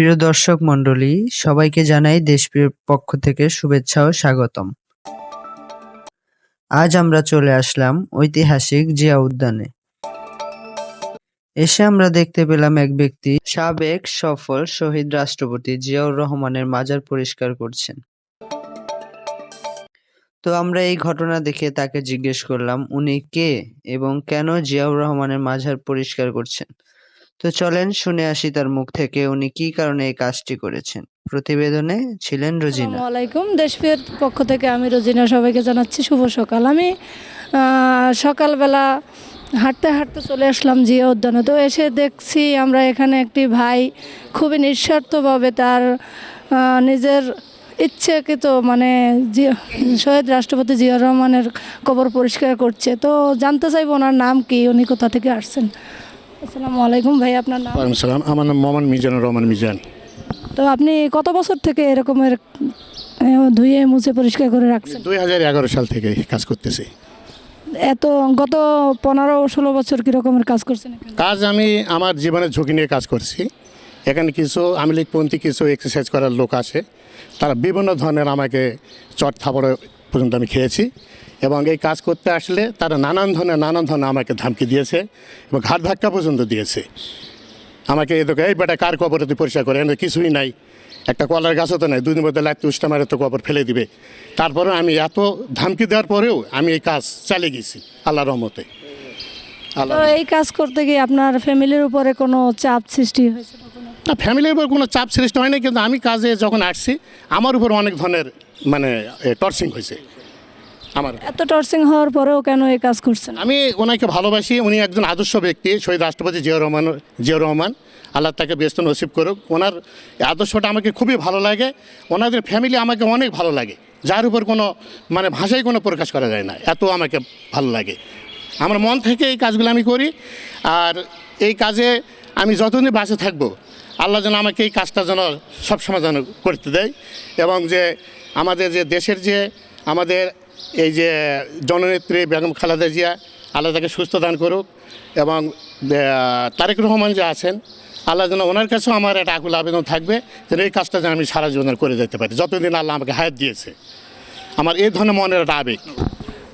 প্রিয় দর্শক মণ্ডলী, সবাইকে জানাই দেশপ্রিয়র পক্ষ থেকে শুভেচ্ছা ও স্বাগতম। আজ আমরা চলে আসলাম ঐতিহাসিক জিয়া উদ্যানে। এসে আমরা দেখতে পেলাম এক ব্যক্তি সাবেক সফল শহীদ রাষ্ট্রপতি জিয়াউর রহমানের মাজার পরিষ্কার করছেন। তো আমরা এই ঘটনা দেখে তাকে জিজ্ঞেস করলাম, উনি কে এবং কেন জিয়াউর রহমানের মাজার পরিষ্কার করছেন? তো চলেন শুনে আসি তার মুখ থেকে উনি কি কারণে এই কাজটি করেছেন। প্রতিবেদনে ছিলেন রোজিনা। আলাইকুম। দেশপ্রিয়ের পক্ষ থেকে আমি রোজিনা সবাইকে জানাচ্ছি শুভ সকাল। আমি সকালবেলা হাঁটতে হাঁটতে চলে আসলাম জিয়া উদ্যানে। তো এসে দেখছি আমরা এখানে একটি ভাই খুবই নিঃস্বার্থভাবে তার নিজের ইচ্ছেকৃত মানে শহীদ রাষ্ট্রপতি জিয়াউর রহমানের কবর পরিষ্কার করছে। তো জানতে চাইব ওনার নাম কি, উনি কোথা থেকে আসছেন? আসসালামু আলাইকুম ভাই আপনার নাম? ওয়ালাইকুম সালাম আমার নাম মোহাম্মদ মিজানুর রহমান মিজান। তো আপনি কত বছর থেকে এরকমের ধুয়ে মুছে পরিষ্কার করে রাখছেন? দুই হাজার এগারো সাল থেকে কাজ করতেছি। এত গত পনেরো ষোলো বছর কি রকমের কাজ করছেন কাজ আমি আমার জীবনের ঝুঁকি নিয়ে কাজ করছি। এখানে কিছু আমি লীগপন্থী কিছু এক্সারসাইজ করার লোক আছে। তারা বিভিন্ন ধরনের আমাকে চট থাপড় পর্যন্ত আমি খেয়েছি। এবং এই কাজ করতে আসলে তারা নানান ধরনের নানান ধরনের আমাকে ধমকি দিয়েছে এবং ঘাট ধাক্কা পর্যন্ত দিয়েছে। আমাকে এ দোকানে এই বেটা কার কবরে তুই পরিষ্কার করে এখানে কিছুই নাই। একটা কলার গাছও তো নাই দুদিন মধ্যে লাগতে উষ্টা মারে তো কবর ফেলে দিবে। তারপরে আমি এত ধমকি দেওয়ার পরেও আমি এই কাজ চালিয়ে গেছি আল্লাহ রহমতে। আল্লাহ তো এই কাজ করতে গিয়ে আপনার ফ্যামিলির উপরে কোনো চাপ সৃষ্টি হয়েছে না ফ্যামিলির উপর কোনো চাপ সৃষ্টি হয়নি কিন্তু আমি কাজে যখন আসছি আমার উপর অনেক ধরনের মানে টর্চিং হয়েছে। আমার। এত টর্চিং হওয়ার পরেও কেন এই কাজ করছেন? আমি ওনাকে ভালোবাসি উনি একজন আদর্শ ব্যক্তি শহীদ রাষ্ট্রপতি জিয়াউর রহমান জিয়াউর রহমান। আল্লাহ তাকে ব্যস্ত নসিব করুক। ওনার এই আদর্শটা আমাকে খুবই ভালো লাগে। ওনাদের ফ্যামিলি আমাকে অনেক ভালো লাগে। যার উপর কোনো মানে ভাষায় কোনো প্রকাশ করা যায় না। এত আমাকে ভালো লাগে। আমার মন থেকে এই কাজগুলো আমি করি। আর এই কাজে আমি যতদিন বাঁচে থাকব আল্লাহ যেন আমাকে এই কাজটা যেন সবসময় যেন করতে দেয়। এবং যে আমাদের যে দেশের যে আমাদের এই যে জননেত্রী বেগম খালেদা জিয়া আল্লাহ তাকে সুস্থ দান করুক এবং তারেক রহমান যে আছেন, আল্লাহ যেন ওনার কাছেও আমার একটা আকুল আবেদন থাকবে যেন এই কাজটা যেন আমি সারা জীবন করে যেতে পারি। যতদিন আল্লাহ আমাকে হায়াত দিয়েছে। আমার এই ধরনের মনের একটা আবেগ।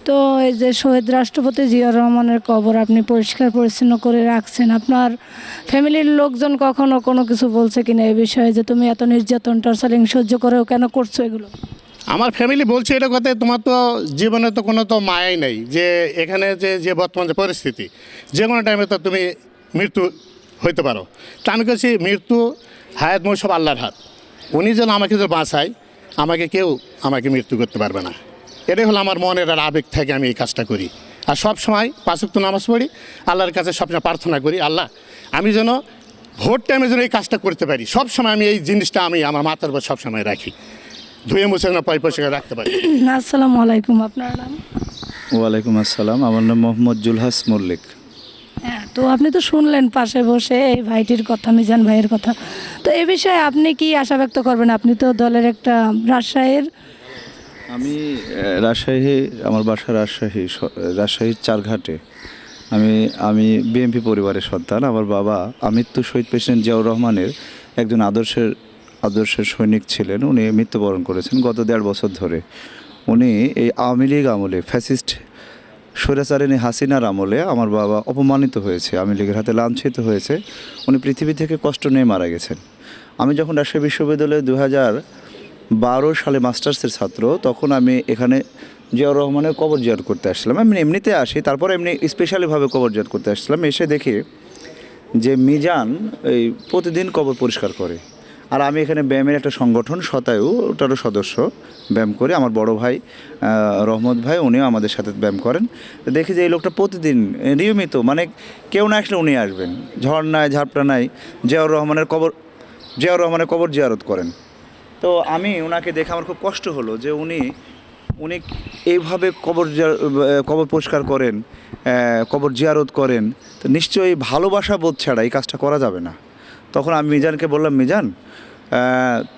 তো এই যে শহীদ রাষ্ট্রপতি জিয়া রহমানের কবর আপনি পরিষ্কার পরিচ্ছন্ন করে রাখছেন, আপনার ফ্যামিলির লোকজন কখনো কোনো কিছু বলছে কিনা এই বিষয়ে যে তুমি এত নির্যাতন, টর্চারিং সহ্য করেও কেন করছ এগুলো? আমার ফ্যামিলি বলছে এটা কথা, তোমার তো জীবনে তো কোনো তো মায়াই নেই, যে এখানে যে যে বর্তমান যে পরিস্থিতি, যে কোনো টাইমে তো তুমি মৃত্যু হইতে পারো। তা আমি কাছে মৃত্যু হায়াত মই সব আল্লাহর হাত। উনি যেন আমাকে যে বাঁচায়, আমাকে কেউ আমাকে মৃত্যু করতে পারবে না। এটাই হলো আমার মনের আর আবেগ থেকে আমি এই কাজটা করি। আর সব সময় পাঁচক্ত নামাজ পড়ি, আল্লাহর কাছে সবসময় প্রার্থনা করি, আল্লাহ, আমি যেন ভোট টাইমে যেন এই কাজটা করতে পারি, সব সময় আমি এই জিনিসটা আমি আমার মাথার উপর সবসময় রাখি। ধুয়ে মুছে পয় পয়সা রাখতে পারি। আসসালামু আলাইকুম আপনার নাম? ওয়ালাইকুম আসসালাম আমার নাম মোহাম্মদ জুলহাস মল্লিক। হ্যাঁ তো আপনি তো শুনলেন পাশে বসে এই ভাইটির কথা মিজান ভাইয়ের কথা। তো এ বিষয়ে আপনি কি আশা ব্যক্ত করবেন? আপনি তো দলের একটা রাজশাহীর আমি রাজশাহী আমার বাসা রাজশাহী রাজশাহীর চারঘাটে। আমি আমি বিএমপি পরিবারের সন্তান আমার বাবা আমৃত্যু শহীদ প্রেসিডেন্ট জিয়াউর রহমানের একজন আদর্শের আদর্শের সৈনিক ছিলেন, উনি মৃত্যুবরণ করেছেন গত দেড় বছর ধরে। উনি এই আওয়ামী লীগ আমলে, ফ্যাসিস্ট স্বৈরাচারিণী হাসিনার আমলে আমার বাবা অপমানিত হয়েছে, আওয়ামী লীগের হাতে লাঞ্ছিত হয়েছে। উনি পৃথিবী থেকে কষ্ট নিয়ে মারা গেছেন। আমি যখন রাজশাহী বিশ্ববিদ্যালয়ে দু হাজার বারো সালে মাস্টার্সের ছাত্র, তখন আমি এখানে জিয়াউর রহমানের কবর জিয়ার করতে আসছিলাম। আমি এমনিতে আসি, তারপর এমনি স্পেশালিভাবে কবর জিয়ার করতে আসছিলাম। এসে দেখি যে মিজান এই প্রতিদিন কবর পরিষ্কার করে। আর আমি এখানে ব্যায়ামের একটা সংগঠন শতায়ু ওটারও সদস্য ব্যায়াম করি। আমার বড় ভাই রহমত ভাই, উনিও আমাদের সাথে ব্যায়াম করেন। দেখি যে এই লোকটা প্রতিদিন নিয়মিত মানে কেউ না আসলে উনি আসবেন। ঝড় নাই, ঝাপটা নাই, জিয়াউর রহমানের কবর, জিয়াউর রহমানের কবর জিয়ারত করেন। তো আমি ওনাকে দেখে আমার খুব কষ্ট হলো যে উনি উনি এইভাবে কবর কবর পরিষ্কার করেন কবর জিয়ারত করেন। তো নিশ্চয়ই ভালোবাসা বোধ ছাড়া এই কাজটা করা যাবে না। তখন আমি মিজানকে বললাম, মিজান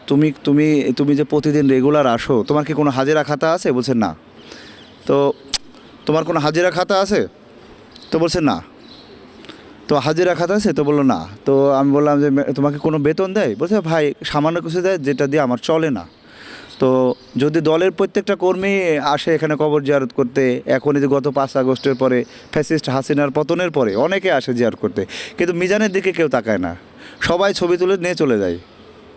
তুমি তুমি তুমি যে প্রতিদিন রেগুলার আসো, তোমার কি কোনো হাজিরা খাতা আছে? বলছে, না। তো তোমার কোনো হাজিরা খাতা আছে? তো বলছে, না। তো হাজিরা খাতা আছে? তো বলল, না। তো আমি বললাম যে, তোমাকে কোনো বেতন দেয়? বলছে, ভাই, সামান্য কিছু দেয়, যেটা দিয়ে আমার চলে না। তো যদি দলের প্রত্যেকটা কর্মী আসে এখানে কবর জিয়ারত করতে, এখনই যে গত পাঁচ আগস্টের পরে ফ্যাসিস্ট হাসিনার পতনের পরে অনেকে আসে জিয়ারত করতে, কিন্তু মিজানের দিকে কেউ তাকায় না। সবাই ছবি তুলে নিয়ে চলে যায়।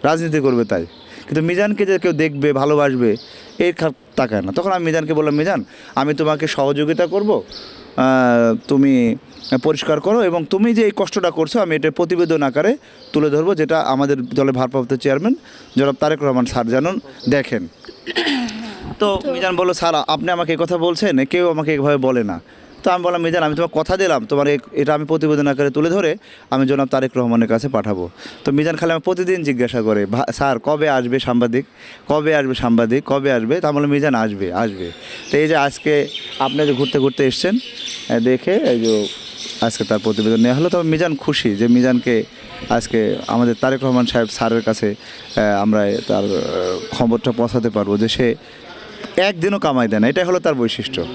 রাজনীতি করবে তাই। কিন্তু মিজানকে যে কেউ দেখবে, ভালোবাসবে এই তাকায় না। তখন আমি মিজানকে বললাম মিজান আমি তোমাকে সহযোগিতা করব তুমি পরিষ্কার করো এবং তুমি যে এই কষ্টটা করছ আমি এটা প্রতিবেদন আকারে তুলে ধরবো যেটা আমাদের দলের ভারপ্রাপ্ত চেয়ারম্যান জনাব তারেক রহমান স্যার যেন দেখেন। তো মিজান বলল স্যার আপনি আমাকে কথা বলছেন কেউ আমাকে এভাবে বলে না। তো আমি বললাম, মিজান, আমি তোমার কথা দিলাম। তোমার এটা আমি প্রতিবেদন আকারে তুলে ধরে আমি জনাব তারেক রহমানের কাছে পাঠাবো। তো মিজান খালি আমি প্রতিদিন জিজ্ঞাসা করে, "ভা- স্যার, কবে আসবে সাংবাদিক? কবে আসবে সাংবাদিক? কবে আসবে? তা বললাম, মিজান, আসবে আসবে। তো এই যে আজকে আপনি যে ঘুরতে ঘুরতে এসছেন দেখে এই যে আজকে তার প্রতিবেদন নেওয়া হলো। তবে মিজান খুশি যে মিজানকে আজকে আমাদের তারেক রহমান সাহেব স্যারের কাছে আমরা তার খবরটা পৌঁছাতে পারব যে সে একদিনও কামাই দেয় না। এটাই হলো তার বৈশিষ্ট্য।